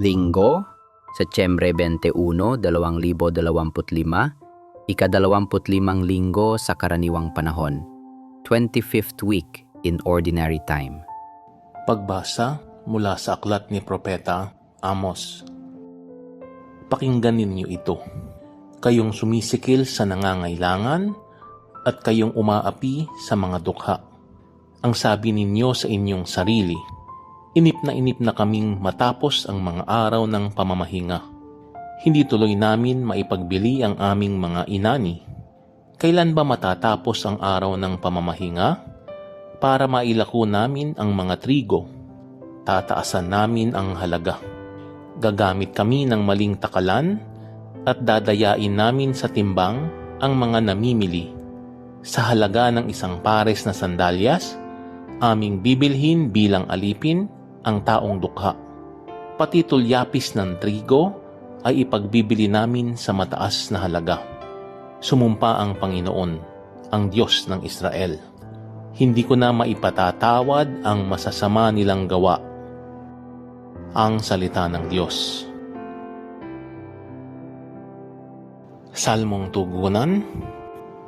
Linggo, Setyembre 21, 2025, ikadalawamputlimang linggo sa karaniwang panahon, 25th week in Ordinary Time. Pagbasa mula sa aklat ni Propeta Amos. Pakinggan ninyo ito. Kayong sumisikil sa nangangailangan at kayong umaapi sa mga dukha. Ang sabi ninyo sa inyong sarili, inip na inip na kaming matapos ang mga araw ng pamamahinga. Hindi tuloy namin maipagbili ang aming mga inani. Kailan ba matatapos ang araw ng pamamahinga? Para mailako namin ang mga trigo tataasan namin ang halaga. Gagamit kami ng maling takalan at dadayain namin sa timbang ang mga namimili. Sa halaga ng isang pares na sandalyas, aming bibilhin bilang alipin ang taong dukha. Pati tulyapis ng trigo ay ipagbibili namin sa mataas na halaga. Sumumpa ang Panginoon, ang Diyos ng Israel. Hindi ko na maipatatawad ang masasama nilang gawa ang salita ng Diyos. Salmong Tugunan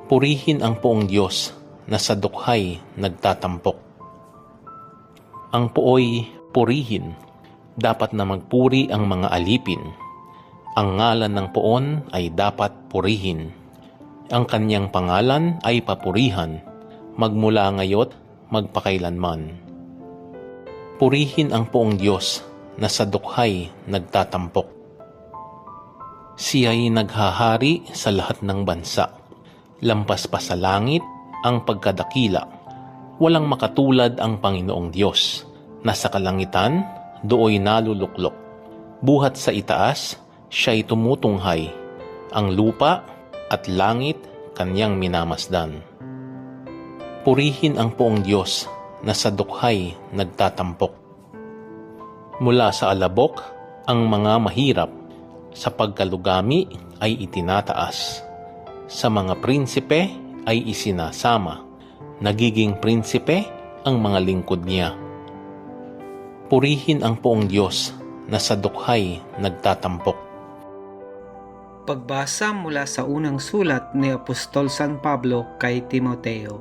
Purihin ang poong Diyos na sa dukhay nagtatampok. Ang pooy purihin, dapat na magpuri ang mga alipin. Ang ngalan ng poon ay dapat purihin. Ang kanyang pangalan ay papurihan, magmula ngayot magpakailanman. Purihin ang poong Diyos na sa dukhay nagtatampok. Siya'y naghahari sa lahat ng bansa. Lampas pa sa langit ang pagkadakila. Walang makatulad ang Panginoong Diyos na sa kalangitan dooy naluluklok. Buhat sa itaas, siya'y tumutunghay. Ang lupa at langit kanyang minamasdan. Purihin ang poong Diyos na sa dukhay nagtatampok. Mula sa alabok, ang mga mahirap sa pagkalugami ay itinataas. Sa mga prinsipe ay isinasama. Nagiging prinsipe ang mga lingkod niya. Purihin ang poong Diyos na sa dukhay nagtatampok. Pagbasa mula sa unang sulat ni Apostol San Pablo kay Timoteo.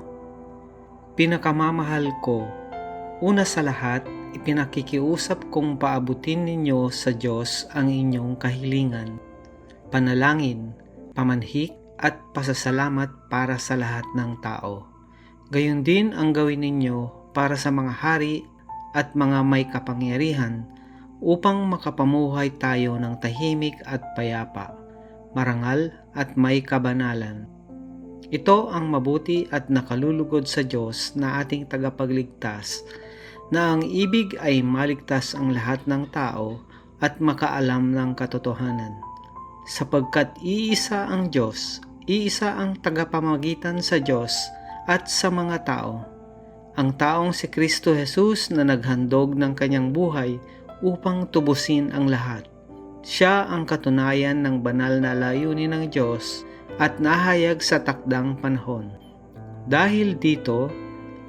Pinakamamahal ko, una sa lahat, ipinakikiusap kong paabutin ninyo sa Diyos ang inyong kahilingan, panalangin, pamanhik at pasasalamat para sa lahat ng tao. Gayon din ang gawin ninyo para sa mga hari at mga may kapangyarihan upang makapamuhay tayo ng tahimik at payapa, marangal at may kabanalan. Ito ang mabuti at nakalulugod sa Diyos na ating tagapagligtas na ang ibig ay maligtas ang lahat ng tao at makaalam ng katotohanan. Sapagkat iisa ang Diyos, iisa ang tagapamagitan sa Diyos at sa mga tao. Ang taong si Kristo Jesus na naghandog ng kanyang buhay upang tubusin ang lahat. Siya ang katunayan ng banal na layunin ng Diyos at nahayag sa takdang panahon. Dahil dito,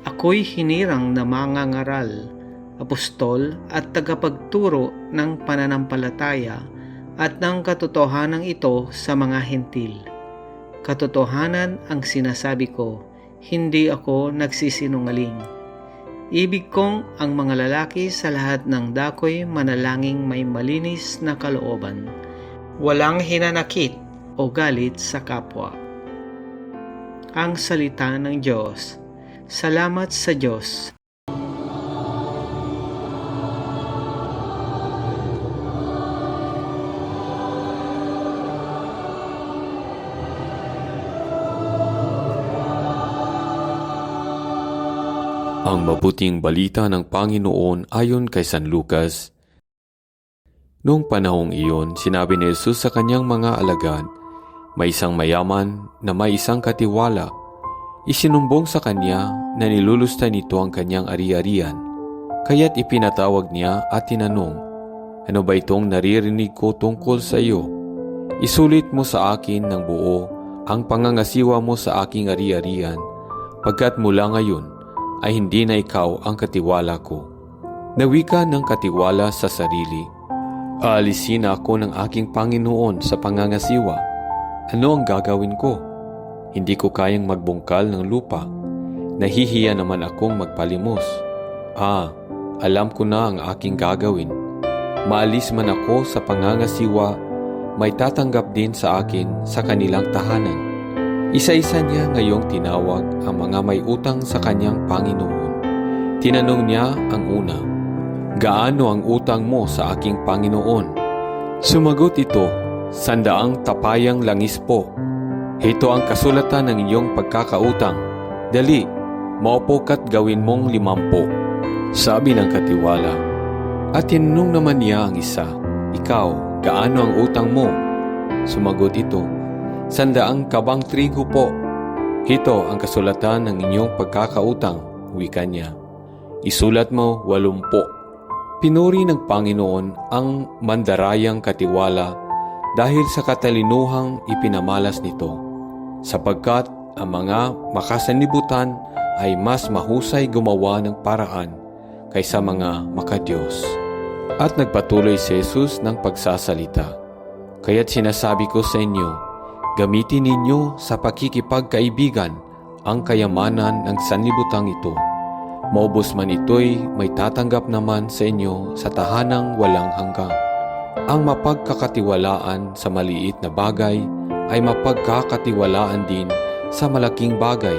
ako'y hinirang na mangangaral, apostol at tagapagturo ng pananampalataya at ng katotohanan ito sa mga hentil. Katotohanan ang sinasabi ko, hindi ako nagsisinungaling. Ibig kong ang mga lalaki sa lahat ng dakoy manalangin may malinis na kalooban. Walang hinanakit o galit sa kapwa. Ang salita ng Diyos. Salamat sa Diyos. Ang mabuting balita ng Panginoon ayon kay San Lucas. Noong panahong iyon, sinabi ni Jesus sa kanyang mga alagad, may isang mayaman na may isang katiwala. Isinumbong sa kanya na nilulusta nito ang kanyang ari-arian. Kaya't ipinatawag niya at tinanong, Ano ba itong naririnig ko tungkol sa iyo? Isulit mo sa akin ng buo ang pangangasiwa mo sa aking ari-arian, pagkat mula ngayon ay hindi na ikaw ang katiwala ko. Nawika ng katiwala sa sarili. Aalisin na ako ng aking Panginoon sa pangangasiwa. Ano ang gagawin ko? Hindi ko kayang magbungkal ng lupa. Nahihiya naman akong magpalimos. Ah, alam ko na ang aking gagawin. Maalis man ako sa pangangasiwa, may tatanggap din sa akin sa kanilang tahanan. Isa-isa niya ngayong tinawag ang mga may utang sa kanyang Panginoon. Tinanong niya ang una, Gaano ang utang mo sa aking Panginoon? Sumagot ito, Sandaang tapayang langis po. Ito ang kasulatan ng iyong pagkakautang. Dali, maupo ka't gawin mong limampo. Sabi ng katiwala. At tinanong naman niya ang isa, Ikaw, gaano ang utang mo? Sumagot ito, Sandaang kabang trigo po. Ito ang kasulatan ng inyong pagkakautang, wika niya. Isulat mo walumpo. Pinuri ng Panginoon ang mandarayang katiwala dahil sa katalinuhang ipinamalas nito, sapagkat ang mga makasanibutan ay mas mahusay gumawa ng paraan kaysa mga makadiyos. At nagpatuloy si Jesus ng pagsasalita. Kaya't sinasabi ko sa inyo, gamitin ninyo sa pakikipagkaibigan ang kayamanan ng sanlibutang ito. Maubos man ito'y may tatanggap naman sa inyo sa tahanang walang hanggang. Ang mapagkakatiwalaan sa maliit na bagay ay mapagkakatiwalaan din sa malaking bagay.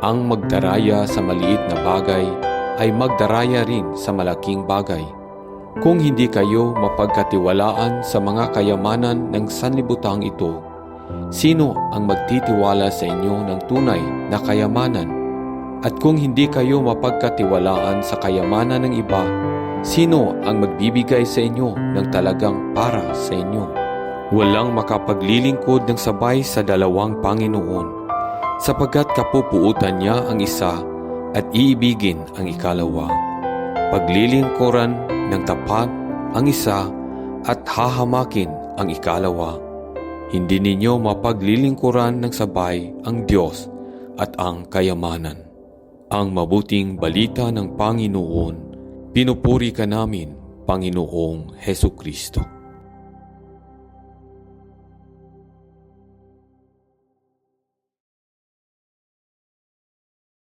Ang magdaraya sa maliit na bagay ay magdaraya rin sa malaking bagay. Kung hindi kayo mapagkatiwalaan sa mga kayamanan ng sanlibutang ito, sino ang magtitiwala sa inyo ng tunay na kayamanan? At kung hindi kayo mapagkatiwalaan sa kayamanan ng iba, sino ang magbibigay sa inyo ng talagang para sa inyo? Walang makapaglilingkod ng sabay sa dalawang Panginoon, sapagkat kapupuutan niya ang isa at iibigin ang ikalawa. Paglilingkuran ng tapat ang isa at hahamakin ang ikalawa. Hindi ninyo mapaglilingkuran ng sabay ang Diyos at ang kayamanan ang mabuting balita ng Panginoon, pinupuri ka namin, Panginoong Heso Kristo.